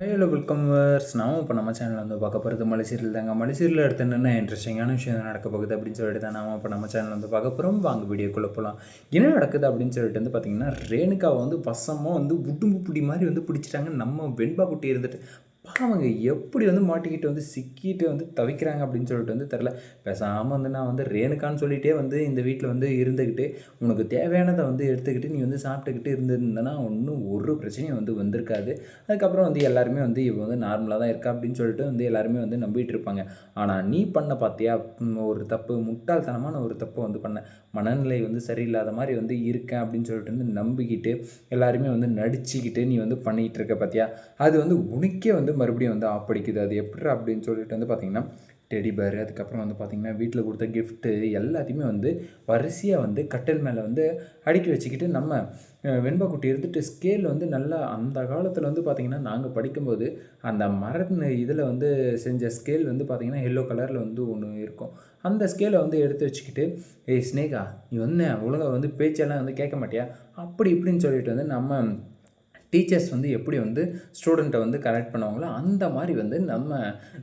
Hello welcome verse நாம இப்போ நம்ம சேனலில் வந்து பார்க்க போகிறது மலைசீரியல் தாங்க. மலைசீரியல் எடுத்து என்னென்ன இன்ட்ரெஸ்டிங்கான விஷயம் நடக்க போகுது அப்படின்னு சொல்லிட்டு தான் நாம இப்போ நம்ம சேனலில் வந்து பார்க்க போகிறோம் வாங்க வீடியோக்குள்ளே போகலாம் என்ன நடக்குது அப்படின்னு சொல்லிட்டு வந்து பார்த்தீங்கன்னா ரேணுகாவை வந்து வசமாக வந்து உடும்பு பிடி மாதிரி வந்து பிடிச்சிட்டாங்க. நம்ம வெண்பா குட்டி இருந்துட்டு பாவங்க எப்படி வந்து மாட்டிக்கிட்டு வந்து சிக்கிட்டு வந்து தவிக்கிறாங்க அப்படின்னு சொல்லிட்டு வந்து தெரில பேசாமல் வந்து நான் வந்து ரேணுக்கான்னு சொல்லிகிட்டே வந்து இந்த வீட்டில் வந்து இருந்துக்கிட்டு உனக்கு தேவையானதை வந்து எடுத்துக்கிட்டு நீ வந்து சாப்பிட்டுக்கிட்டு இருந்திருந்தனா ஒன்றும் ஒரு பிரச்சனையும் வந்து வந்திருக்காது. அதுக்கப்புறம் வந்து எல்லாருமே வந்து இவ வந்து நார்மலாக தான் இருக்கா அப்படின்னு சொல்லிட்டு வந்து எல்லாருமே வந்து நம்பிட்டு இருப்பாங்க. ஆனால் நீ பண்ண பார்த்தியா ஒரு தப்பு முட்டாள்தனமான ஒரு தப்பு வந்து பண்ண. மனநிலை வந்து சரியில்லாத மாதிரி வந்து இருக்கேன் அப்படின்னு சொல்லிட்டு வந்து நம்பிக்கிட்டு எல்லாருமே வந்து நடிச்சுக்கிட்டு நீ வந்து பண்ணிக்கிட்டு இருக்க பார்த்தியா அது வந்து உனக்கே வந்து மறுபடியும் வந்து ஆப்படிக்குது அது எப்படி அப்படின்னு சொல்லிட்டு வந்து பார்த்தீங்கன்னா டெடி பேர் அதுக்கப்புறம் வந்து பார்த்திங்கன்னா வீட்டில் கொடுத்த கிஃப்ட்டு எல்லாத்தையுமே வந்து வரிசையாக வந்து கட்டில் மேலே வந்து அடுக்கி வச்சுக்கிட்டு நம்ம அஹ், இருந்துட்டு ஸ்கேல் வந்து நல்லா அந்த காலத்தில் வந்து பார்த்திங்கன்னா நாங்கள் படிக்கும்போது அந்த மரத்தின் இதில் வந்து செஞ்ச ஸ்கேல் வந்து பார்த்திங்கன்னா எல்லோ கலரில் வந்து ஒன்று இருக்கும். அந்த ஸ்கேலை வந்து எடுத்து வச்சுக்கிட்டு ஏய் ஸ்னேகா நீ வந்து ஒழுங்காக வந்து பேச்செல்லாம் வந்து கேட்க மாட்டியா? அப்படி இப்படின்னு சொல்லிட்டு வந்து நம்ம டீச்சர்ஸ் வந்து எப்படி வந்து ஸ்டூடெண்ட்டை வந்து கரெக்ட் பண்ணுவாங்களோ அந்த மாதிரி வந்து நம்ம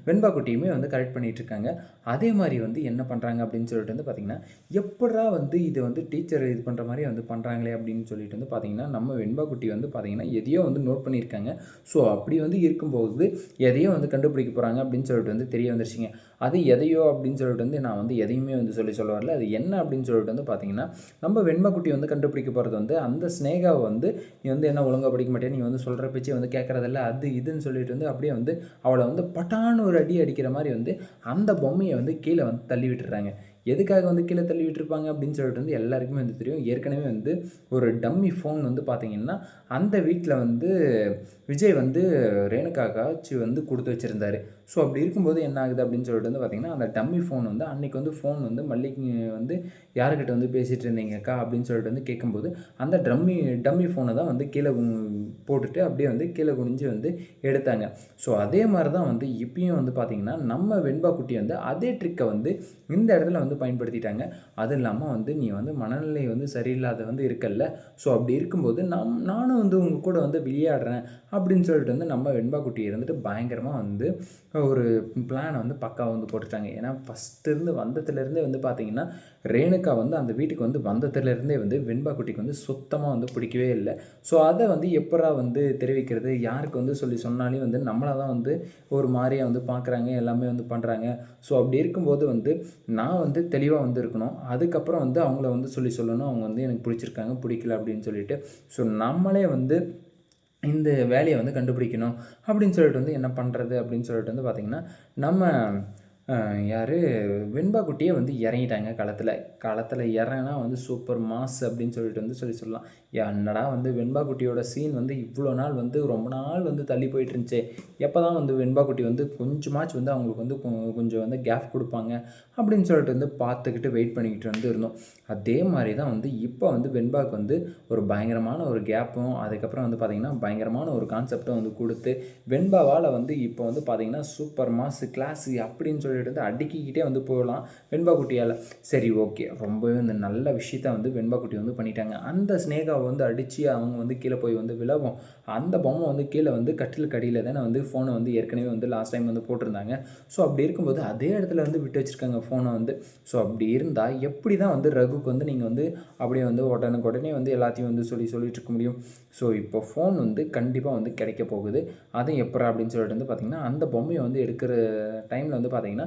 வெண்பா குட்டியுமே வந்து கரெக்ட் பண்ணிகிட்டு இருக்காங்க அதே மாதிரி வந்து என்ன பண்ணுறாங்க அப்படின்னு சொல்லிட்டு வந்து பார்த்திங்கன்னா எப்படா வந்து இது வந்து டீச்சர் இது பண்ணுற மாதிரி வந்து பண்ணுறாங்களே அப்படின்னு சொல்லிட்டு வந்து பார்த்திங்கன்னா நம்ம வெண்பா குட்டி வந்து பார்த்திங்கன்னா எதையோ வந்து நோட் பண்ணியிருக்காங்க. ஸோ அப்படி வந்து இருக்கும்போது எதையோ வந்து கண்டுபிடிக்க போகிறாங்க அப்படின்னு சொல்லிட்டு வந்து தெரிய வந்துருச்சுங்க. அது எதையோ அப்படின்னு சொல்லிட்டு வந்து நான் வந்து எதையுமே வந்து சொல்லி சொல்ல வரல. அது என்ன அப்படின்னு சொல்லிட்டு வந்து பார்த்தீங்கன்னா நம்ம வெண்பாக்குட்டி வந்து கண்டுபிடிக்க போகிறது வந்து அந்த ஸ்னேகாவை வந்து நீ வந்து என்ன ஒழுங்காக படிக்க மாட்டேன் நீ வந்து சொல்கிற பேச்சே வந்து கேட்குறதில்ல அது இதுன்னு சொல்லிட்டு வந்து அப்படியே வந்து அவளை வந்து பட்டான ஒரு அடி அடிக்கிற மாதிரி வந்து அந்த பொம்மையை வந்து கீழே வந்து தள்ளி விட்டுறாங்க. எதுக்காக வந்து கீழே தள்ளி விட்டுருப்பாங்க அப்படின்னு சொல்லிட்டு வந்து எல்லாருக்குமே வந்து தெரியும். ஏற்கனவே வந்து ஒரு டம்மி ஃபோன் வந்து பார்த்தீங்கன்னா அந்த வீட்டில் வந்து விஜய் வந்து ரேணுகாக்காச்சு வந்து கொடுத்து வச்சுருந்தாரு. ஸோ அப்படி இருக்கும்போது என்ன ஆகுது அப்படின்னு சொல்லிட்டு வந்து பார்த்தீங்கன்னா அந்த டம்மி ஃபோன் வந்து அன்றைக்கி வந்து ஃபோன் வந்து மல்லிக்கு வந்து யாருக்கிட்ட வந்து பேசிகிட்டு இருந்தீங்கக்கா அப்படின்னு சொல்லிட்டு வந்து கேட்கும்போது அந்த டம்மி டம்மி ஃபோனை தான் வந்து கீழே போட்டுட்டு அப்படியே வந்து கீழே குனிஞ்சு வந்து எடுத்தாங்க. ஸோ அதே மாதிரி தான் வந்து இப்பயும் வந்து பார்த்தீங்கன்னா நம்ம வெண்பா குட்டி வந்து அதே ட்ரிக்கை வந்து இந்த இடத்துல வந்து பயன்படுத்திட்டாங்க. அது இல்லாமல் வந்து நீ வந்து மனநிலை வந்து சரியில்லாத வந்து இருக்கல்ல. ஸோ அப்படி இருக்கும்போது நம் நானும் வந்து உங்கள் கூட வந்து விளையாடுறேன் அப்படின்னு சொல்லிட்டு வந்து நம்ம வெண்பா குட்டி இருந்துட்டு பயங்கரமாக வந்து ஒரு பிளானை வந்து பக்காவாக வந்து போட்டுட்டாங்க. ஏன்னா ஃபஸ்ட்டு இருந்து வந்ததுலேருந்தே வந்து பார்த்தீங்கன்னா ரேணுகா வந்து அந்த வீட்டுக்கு வந்து வந்ததுலேருந்தே வந்து வெண்பா குட்டிக்கு வந்து சுத்தமாக வந்து பிடிக்கவே இல்லை. ஸோ அதை வந்து எப்படா வந்து தெரிவிக்கிறது? யாருக்கு வந்து சொல்லி சொன்னாலே வந்து நம்மளை தான் வந்து ஒரு மாதிரியாக வந்து பார்க்குறாங்க எல்லாமே வந்து பண்ணுறாங்க ஸோ அப்படி இருக்கும்போது வந்து நான் வந்து தெளிவாக வந்து இருக்கணும். அதுக்கப்புறம் வந்து அவங்கள வந்து சொல்லி சொல்லணும். அவங்க வந்து எனக்கு பிடிச்சிருக்காங்க பிடிக்கல அப்படின்னு சொல்லிட்டு. ஸோ நம்மளே வந்து இந்த வேலையை வந்து கண்டுபிடிக்கணும் அப்படின்னு சொல்லிட்டு வந்து என்ன பண்ணுறது அப்படின்னு சொல்லிட்டு வந்து பார்த்திங்கன்னா நம்ம யார்? வெண்பா குட்டியே வந்து இறங்கிட்டாங்க களத்தில். களத்தில் இறங்கினா வந்து சூப்பர் மாஸ் அப்படின்னு சொல்லிட்டு வந்து சொல்லி சொல்லலாம். என்னடா வந்து வெண்பா குட்டியோட சீன் வந்து இவ்வளோ நாள் வந்து ரொம்ப நாள் வந்து தள்ளி போயிட்டு இருந்துச்சே எப்போ தான் வந்து வெண்பா குட்டி வந்து கொஞ்சமாச்சு வந்து அவங்களுக்கு வந்து கொஞ்சம் வந்து கேப் கொடுப்பாங்க அப்படின்னு சொல்லிட்டு வந்து பார்த்துக்கிட்டு வெயிட் பண்ணிக்கிட்டு வந்து இருந்தோம். அதே மாதிரி தான் வந்து இப்போ வந்து வெண்பாக்கு வந்து ஒரு பயங்கரமான ஒரு கேப்பும் அதுக்கப்புறம் வந்து பார்த்திங்கன்னா பயங்கரமான ஒரு கான்செப்டும் வந்து கொடுத்து வெண்பாவால் வந்து இப்போ வந்து பார்த்திங்கன்னா சூப்பர் மாஸ் கிளாஸ் அப்படின்னு சொல்லிட்டு வந்து அடுக்கிக்கிட்டே வந்து போகலாம் வெண்பா குட்டியால். சரி ஓகே. ரொம்பவே வந்து நல்ல விஷயத்த வந்து வெண்பா குட்டி வந்து பண்ணிட்டாங்க. அந்த ஸ்னேகாவை வந்து அடித்து அவங்க வந்து கீழே போய் வந்து விழவும் அந்த பொம்மை வந்து கீழே வந்து கட்டில் கடியில் தானே வந்து ஃபோனை வந்து ஏற்கனவே வந்து லாஸ்ட் டைம் வந்து போட்டிருந்தாங்க. ஸோ அப்படி இருக்கும்போது அதே இடத்துல வந்து விட்டு வச்சுருக்காங்க ஃபோனை வந்து. ஸோ அப்படி இருந்தால் எப்படி தான் வந்து ரகுக்கு வந்து நீங்கள் வந்து அப்படியே வந்து உடனுக்கு உடனே வந்து எல்லாத்தையும் வந்து சொல்லி சொல்லிட்டு இருக்க முடியும்? ஸோ இப்போ ஃபோன் வந்து கண்டிப்பாக வந்து கிடைக்க போகுது. அதுவும் எப்பரா அப்படின்னு சொல்லிட்டு வந்து பார்த்திங்கன்னா அந்த பொம்மையை வந்து எடுக்கிற டைமில் வந்து பார்த்திங்கன்னா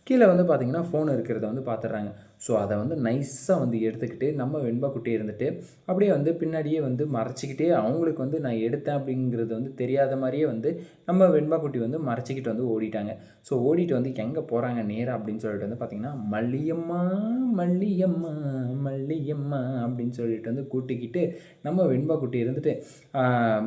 கீழே வந்து பார்த்திங்கன்னா ஃபோன் இருக்கிறத வந்து பார்த்துட்றாங்க ஸோ அதை வந்து நைஸாக வந்து எடுத்துக்கிட்டு நம்ம வெண்பா குட்டி இருந்துட்டு அப்படியே வந்து பின்னாடியே வந்து மறைச்சிக்கிட்டே அவங்களுக்கு வந்து நான் எடுத்தேன் அப்படிங்கிறது வந்து தெரியாத மாதிரியே வந்து நம்ம வெண்பா குட்டி வந்து மறைச்சிக்கிட்டு வந்து ஓடிட்டாங்க. ஸோ ஓடிட்டு வந்து எங்கே போகிறாங்க நேராக அப்படின்னு சொல்லிட்டு வந்து பார்த்திங்கன்னா மல்லியம்மா மல்லியம்மா மல்லியம்மா அப்படின்னு சொல்லிட்டு வந்து கூட்டிக்கிட்டு நம்ம வெண்பா குட்டி இருந்துட்டு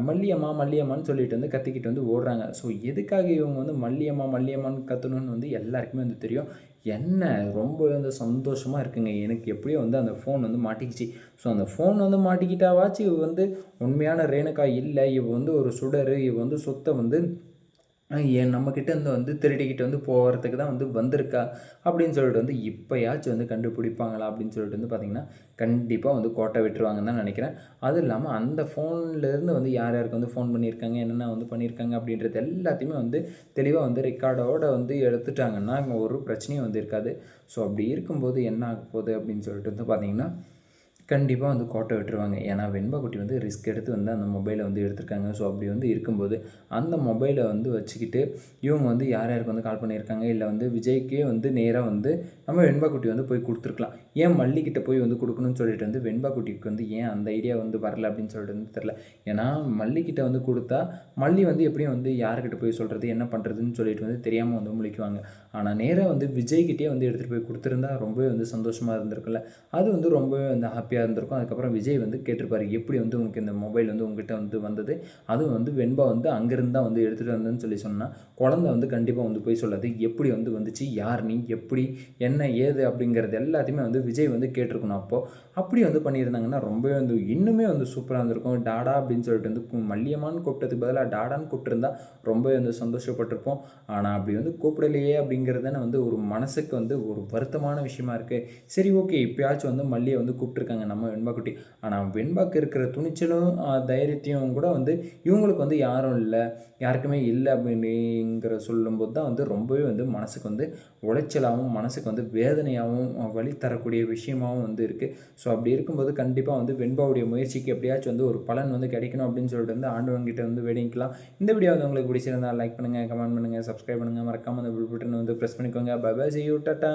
மல்லியம்மா மல்லியம்மான்னு சொல்லிட்டு வந்து கத்திக்கிட்டு வந்து ஓடுறாங்க. ஸோ எதுக்காக இவங்க வந்து மல்லியம்மா மல்லியம்மான்னு கத்தணும்னு வந்து எல்லாருக்குமே வந்து தெரியும். என்ன? ரொம்ப வந்து சந்தோஷமாக இருக்குங்க. எனக்கு எப்படியோ வந்து அந்த ஃபோன் வந்து மாட்டிக்கிச்சு. ஸோ அந்த ஃபோன் வந்து மாட்டிக்கிட்டாவாச்சு இவ வந்து உண்மையான ரேணுகா இல்லை. இவ வந்து ஒரு சுடர். இவ வந்து சொத்தை வந்து ஏன் நம்மக்கிட்ட இருந்து வந்து திருடிக்கிட்டு வந்து போகிறதுக்கு தான் வந்து வந்திருக்கா? அப்படின்னு சொல்லிட்டு வந்து இப்போயாச்சும் வந்து கண்டுபிடிப்பாங்களா? அப்படின்னு சொல்லிட்டு வந்து பார்த்திங்கன்னா கண்டிப்பாக வந்து கோட்டை விட்டுருவாங்கன்னு தான் நினைக்கிறேன். அதுவும் இல்லாமல் அந்த ஃபோன்லேருந்து வந்து யார் யாருக்கு வந்து ஃபோன் பண்ணியிருக்காங்க? என்னென்ன வந்து பண்ணியிருக்காங்க? அப்படின்றது எல்லாத்தையுமே வந்து தெளிவாக வந்து ரெக்கார்டோடு வந்து எடுத்துட்டாங்கன்னா அங்கே ஒரு பிரச்சனையும் வந்து இருக்காது. ஸோ அப்படி இருக்கும்போது என்ன ஆக போகுது அப்படின்னு சொல்லிட்டு வந்து பார்த்திங்கன்னா கண்டிப்பாக வந்து கோட்டை விட்டுருவாங்க. ஏன்னா வெண்பாக்குட்டி வந்து ரிஸ்க் எடுத்து வந்து அந்த மொபைலை வந்து எடுத்திருக்காங்க. ஸோ அப்படி வந்து இருக்கும்போது அந்த மொபைலை வந்து வச்சுக்கிட்டு இவங்க வந்து யார் யாருக்கு வந்து கால் பண்ணியிருக்காங்க? இல்லை வந்து விஜய்க்கே வந்து நேராக வந்து நம்ம வெண்பாக்குட்டி வந்து போய் கொடுத்துருக்கலாம். ஏன் மல்லிக்கிட்ட போய் வந்து கொடுக்கணும்னு சொல்லிட்டு வந்து வெண்பா குட்டிக்கு வந்து ஏன் அந்த ஐடியா வந்து வரல அப்படின்னு சொல்லிட்டு வந்து தெரில ஏன்னா மல்லிக்கிட்ட வந்து கொடுத்தா மல்லி வந்து எப்படியும் வந்து யார்கிட்ட போய் சொல்கிறது என்ன பண்ணுறதுன்னு சொல்லிட்டு வந்து தெரியாமல் வந்து முழிக்குவாங்க. ஆனால் நேராக வந்து விஜய்கிட்டே வந்து எடுத்துகிட்டு போய் கொடுத்துருந்தா ரொம்பவே வந்து சந்தோஷமாக இருந்திருக்குல்ல அது வந்து ரொம்பவே வந்து ஹாப்பியாக இருந்திருக்கும். அதுக்கப்புறம் விஜய் வந்து கேட்டிருப்பாரு எப்படி வந்து உங்களுக்கு இந்த மொபைல் வந்து உங்ககிட்ட வந்து வந்தது? அதுவும் வந்து வெண்பா வந்து அங்கேருந்து தான் வந்து எடுத்துகிட்டு வந்தேன்னு சொல்லி சொன்னால் குழந்தை வந்து கண்டிப்பாக வந்து போய் சொல்லாது எப்படி வந்து வந்துச்சு? யார் நீ? எப்படி? என்ன? ஏது? அப்படிங்கிறது எல்லாத்தையுமே வந்து விஜய் வந்து கேட்டிருக்கணும் அப்போது அப்படி வந்து பண்ணியிருந்தாங்கன்னா ரொம்பவே வந்து இன்னுமே வந்து சூப்பராக இருந்திருக்கும். டாடா அப்படின்னு சொல்லிட்டு வந்து கு- கூப்பிட்டதுக்கு பதிலாக டாடான்னு கூப்பிட்டுருந்தா ரொம்பவே வந்து சந்தோஷப்பட்டிருப்போம். ஆனால் அப்படி வந்து கூப்பிடலையே அப்படிங்கிறது வந்து ஒரு மனசுக்கு வந்து ஒரு வருத்தமான விஷயமா இருக்குது சரி ஓகே இப்போயாச்சும் வந்து மல்லியை வந்து கூப்பிட்டுருக்காங்க நம்ம வெண்பாக்குட்டி. ஆனால் வெண்பாக்கு இருக்கிற துணிச்சலும் தைரியத்தையும் கூட வந்து இவங்களுக்கு வந்து யாரும் இல்லை. யாருக்குமே இல்லை அப்படிங்கிற சொல்லும்போது தான் வந்து ரொம்பவே வந்து மனசுக்கு வந்து உளைச்சலாகவும் மனசுக்கு வந்து வேதனையாகவும் வழி தரக்கூடிய இருக்கக்கூடிய விஷயமாகவும் வந்து இருக்குது ஸோ அப்படி இருக்கும்போது கண்டிப்பாக வந்து வெண்பாவுடைய முயற்சிக்கு எப்படியாச்சும் வந்து ஒரு பலன் வந்து கிடைக்கணும் அப்படின்னு சொல்லிட்டு வந்து ஆண்டவங்கிட்ட வந்து வேடிக்கலாம் இந்த வீடியோ வந்து உங்களுக்கு பிடிச்சிருந்தா லைக் பண்ணுங்கள் கமெண்ட் பண்ணுங்கள் சப்ஸ்கிரைப் பண்ணுங்கள் மறக்காமல் அந்த பில் பட்டன் வந்து ப்ரெஸ் பண்ணிக்கோங்க. Bye bye see you tata